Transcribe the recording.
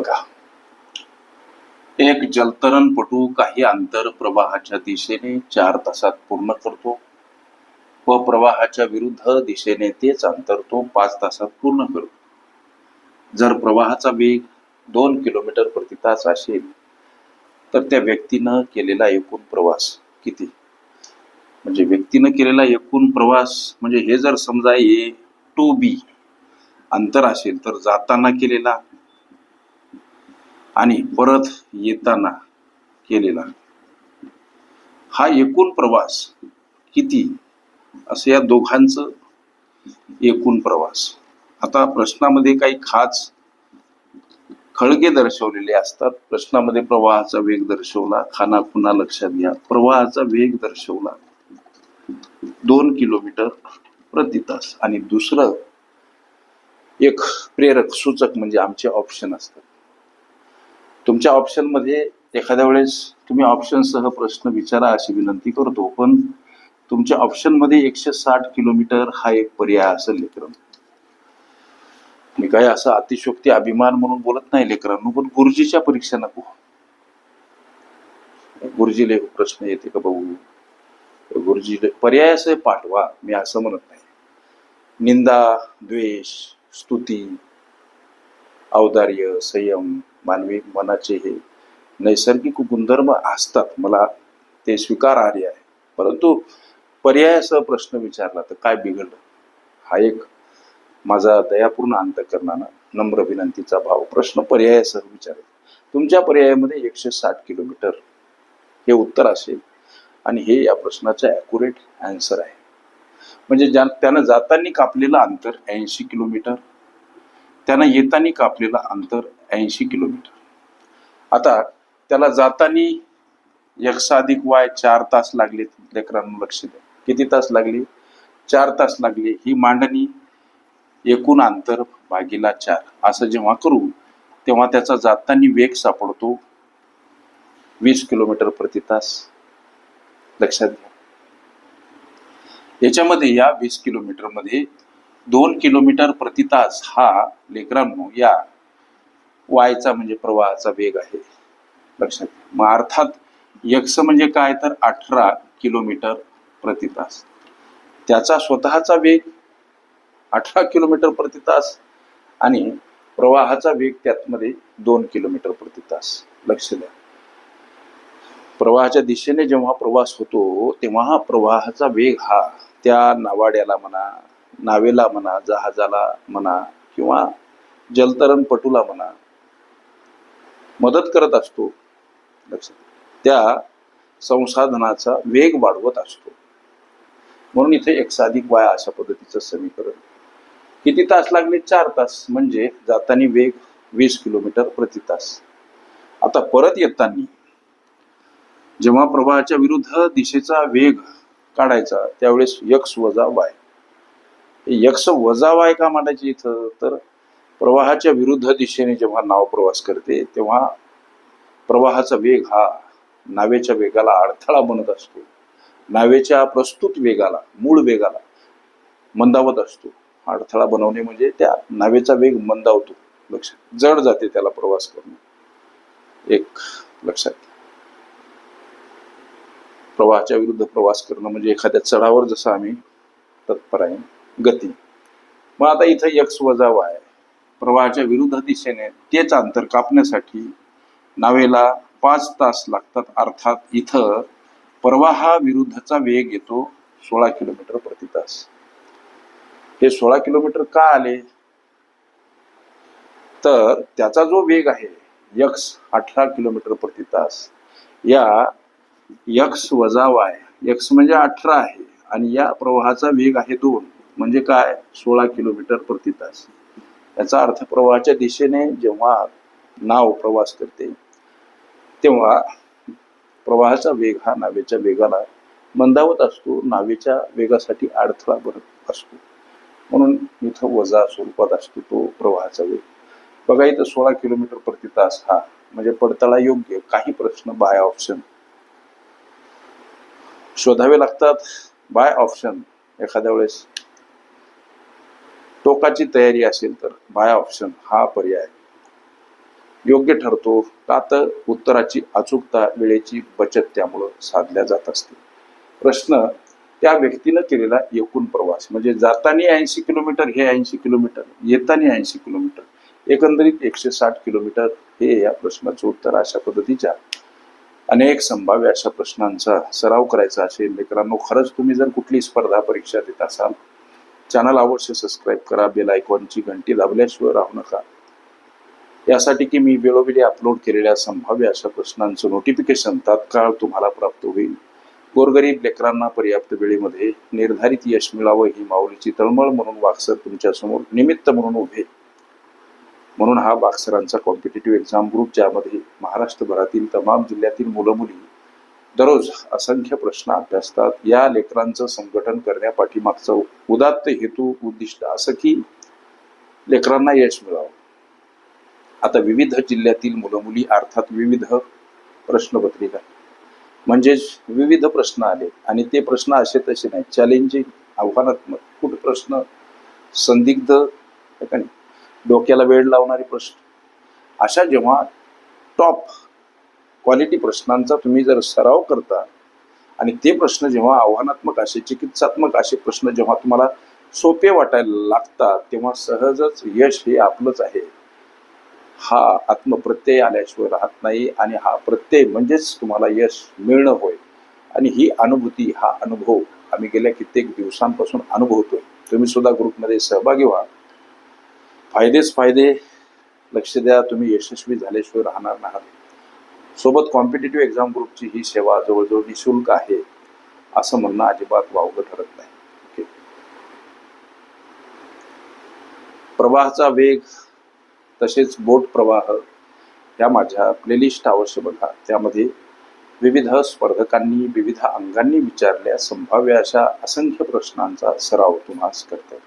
बघा. एक जलतरणपटू काही अंतर प्रवाहाच्या दिशेने चार तासात पूर्ण करतो. व प्रवाहाच्या विरुद्ध दिशेने तेच अंतर तो पाच तासात पूर्ण करतो. जर प्रवाहाचा वेग दोन किलोमीटर प्रति तास असेल तर त्या व्यक्तीनं केलेला एकूण प्रवास किती? म्हणजे व्यक्तीनं केलेला एकूण प्रवास म्हणजे हे जर समजा ए टू बी अंतर असेल तर जाताना केलेला आणि परत येताना केलेला. हा एकूण प्रवास किती? असं या दोघांचं एकूण प्रवास. आता प्रश्नामध्ये काही खास खळगे दर्शवलेले असतात. प्रश्नामध्ये प्रवाहाचा वेग दर्शवला. खाना खुना लक्षात घ्या. प्रवाहाचा वेग दर्शवला. दोन किलोमीटर प्रति तास. आणि दुसरं एक प्रेरक सूचक म्हणजे आमचे ऑप्शन असतात. तुमच्या ऑप्शनमध्ये एखाद्या वेळेस तुम्ही ऑप्शनसह प्रश्न विचारा अशी विनंती करतो. पण तुमच्या ऑप्शनमध्ये एकशे साठ किलोमीटर हा एक पर्याय असेल लेकरांनो मी काय असं अतिशोक्ती अभिमान म्हणून बोलत नाही लेकरांनो पण गुरुजीच्या परीक्षा नको. गुरुजीला एक प्रश्न येते का बघू? गुरुजी पर्याय असं पाठवा मी असं म्हणत नाही. निंदा द्वेष स्तुती औदार्य संयम मानवी मनाचे हे नैसर्गिक गुणधर्म असतात. मला ते स्वीकारार्य आहे. परंतु पर्यायासह प्रश्न विचारला तर काय बिघडलं? हा एक माझा दयापूर्ण अंतकरणानं नम्र विनंतीचा भाव प्रश्न पर्यायासह विचारेल. तुमच्या पर्यायामध्ये एकशे साठ किलोमीटर हे उत्तर असेल आणि हे या प्रश्नाचं ॲक्युरेट आन्सर आहे. म्हणजे ज्या त्यानं जाताना कापलेलं अंतर ऐंशी किलोमीटर त्यानं येताना कापलेलं अंतर ऐंशी किलोमीटर. आता त्याला जातानी एकशे अधिक वाय चार तास लागले लेकरांना लक्ष द्या. किती तास लागले? चार तास लागले. ही मांडणी एकूण अंतर भागीला चार. असं जेव्हा करू तेव्हा त्याचा जातानी वेग सापडतो. वीस किलोमीटर प्रति तास. लक्षात घ्या. याच्यामध्ये या वीस किलोमीटरमध्ये दोन किलोमीटर प्रति तास हा लेकरांनो या वायचा म्हणजे प्रवाहाचा वेग आहे. लक्षात मग अर्थात यक्ष म्हणजे काय? तर अठरा किलोमीटर प्रति तास. त्याचा स्वतःचा वेग अठरा किलोमीटर प्रति तास आणि प्रवाहाचा वेग त्यातमध्ये दोन किलोमीटर प्रति तास. लक्ष द्या. प्रवाहाच्या दिशेने जेव्हा प्रवास होतो तेव्हा प्रवाहाचा वेग हा त्या नावाड्याला म्हणा नावेला म्हणा जहाजाला म्हणा किंवा जलतरणपटूला म्हणा मदत करत असतो. लक्षात त्या संसाधनाचा वेग वाढवत असतो. म्हणून इथे एक साधिक वाया अशा पद्धतीचं समीकरण. किती तास लागले? चार तास. म्हणजे जाताना वेग वीस किलोमीटर प्रति तास. आता परत येताना जेव्हा प्रवाहाच्या विरुद्ध दिशेचा वेग काढायचा त्यावेळेस यक्स वजा वाय. यक्स वजा वाय का मांडायची इथं? तर प्रवाहाच्या विरुद्ध दिशेने जेव्हा नाव प्रवास करते तेव्हा प्रवाहाचा वेग हा नावेच्या वेगाला अडथळा बनत असतो. नावेच्या प्रस्तुत वेगाला मूळ वेगाला मंदावत असतो. अडथळा बनवणे म्हणजे त्या नावेचा वेग मंदावतो. लक्षात जड जाते त्याला प्रवास करणं. एक लक्षात प्रवाहाच्या विरुद्ध प्रवास करणं म्हणजे एखाद्या चढावर जसं आम्ही तत्पर आहे गती. मग आता इथं यक्स वजा वाय प्रवाहाच्या विरुद्ध दिशेने तेच अंतर कापण्यासाठी नावेला पाच तास लागतात. अर्थात इथं प्रवाहाविरुद्धचा वेग येतो सोळा किलोमीटर प्रति तास. हे सोळा किलोमीटर का आले? तर त्याचा जो वेग आहे यक्स अठरा किलोमीटर प्रति तास. या यक्स वजा वाय यक्स म्हणजे अठरा आहे. आणि या प्रवाहाचा वेग आहे दोन म्हणजे काय? सोळा किलोमीटर प्रति तास. याचा अर्थ प्रवाहाच्या दिशेने जेव्हा नाव प्रवास करते तेव्हा प्रवाहाचा वेग हा नावेच्या वेगाला मंदावत असतो. नावेच्या वेगासाठी अडथळा भरत असतो. म्हणून इथं वजा स्वरूपात असतो तो प्रवाहाचा वेग. बघा इथं सोळा किलोमीटर प्रति तास हा म्हणजे पडताळा योग्य काही प्रश्न बाय ऑप्शन शोधावे लागतात. बाय ऑप्शन एखाद्या वेळेस टोकाची तयारी असेल तर बाय ऑप्शन हा पर्याय योग्य ठरतो का तर उत्तराची अचूकता वेळेची बचत त्यामुळं साधल्या जात असते. प्रश्न त्या व्यक्तीनं केलेला एकूण प्रवास म्हणजे जाताना ऐंशी किलोमीटर हे ऐंशी किलोमीटर येताना ऐंशी किलोमीटर एकंदरीत एकशे साठ किलोमीटर हे या प्रश्नाचं उत्तर अशा पद्धतीच्या अनेक संभाव्य अशा प्रश्नांचा सराव करायचा असेल. मित्रांनो खरंच तुम्ही जर कुठली स्पर्धा परीक्षा देत असाल चॅनल अवश्य सबस्क्राईब करा बेल आयकॉनची घंटी दाबल्याशिवाय राहू नका. यासाठी की मी वेळोवेळी अपलोड केलेल्या संभाव्य अशा प्रश्नांचं नोटिफिकेशन तात्काळ तुम्हाला प्राप्त होईल. गोरगरीब लेकरांना पर्याप्त वेळेमध्ये निर्धारित यश मिळावं ही माऊलीची तळमळ म्हणून वाक्सर तुमच्यासमोर निमित्त म्हणून उभे. म्हणून हा वाक्सरांचा कॉम्पिटेटिव्ह एक्झाम ग्रुप ज्यामध्ये महाराष्ट्रभरातील तमाम जिल्ह्यातील मुलं मुली दररोज असंख्य प्रश्न अभ्यासतात. या लेकरांचं संघटन करण्यापाठीमागचा उदात्त हेतू उद्दिष्ट असं की लेकरांना यश मिळावं. आता विविध जिल्ह्यातील मुलं मुली अर्थात विविध प्रश्नपत्रिका म्हणजेच विविध प्रश्न आले आणि ते प्रश्न असे तसे नाही चॅलेंजिंग आव्हानात्मक कुठे प्रश्न संदिग्ध डोक्याला वेळ लावणारे प्रश्न. अशा जेव्हा टॉप क्वालिटी प्रश्नांचा तुम्ही जर सराव करता आणि ते प्रश्न जेव्हा आव्हानात्मक असे चिकित्सात्मक असे प्रश्न जेव्हा तुम्हाला सोपे वाटायला लागतात तेव्हा सहजच यश हे आपलंच आहे. हा आत्मप्रत्यय आल्याशिवाय राहत नाही आणि हा प्रत्यय म्हणजेच तुम्हाला यश मिळणं होय. आणि ही अनुभूती हा अनुभव आम्ही गेल्या कित्येक दिवसांपासून अनुभवतोय. तुम्ही सुद्धा ग्रुपमध्ये सहभागी व्हा. फायदेच फायदे. लक्ष द्या तुम्ही यशस्वी झाल्याशिवाय राहणार नाही. सोबत कॉम्पिटेटिव्ह एक्झाम ग्रुपची ही सेवा जवळजवळ निशुल्क आहे असं म्हणणं अजिबात वावगं ठरत नाही. ओके. प्रवाहाचा वेग तसेच बोट प्रवाह या माझ्या प्लेलिस्ट अवश्य बघा. त्यामध्ये विविध स्पर्धकांनी विविध अंगांनी विचारल्या संभाव्य अशा असंख्य प्रश्नांचा सराव तुम्हाला करतात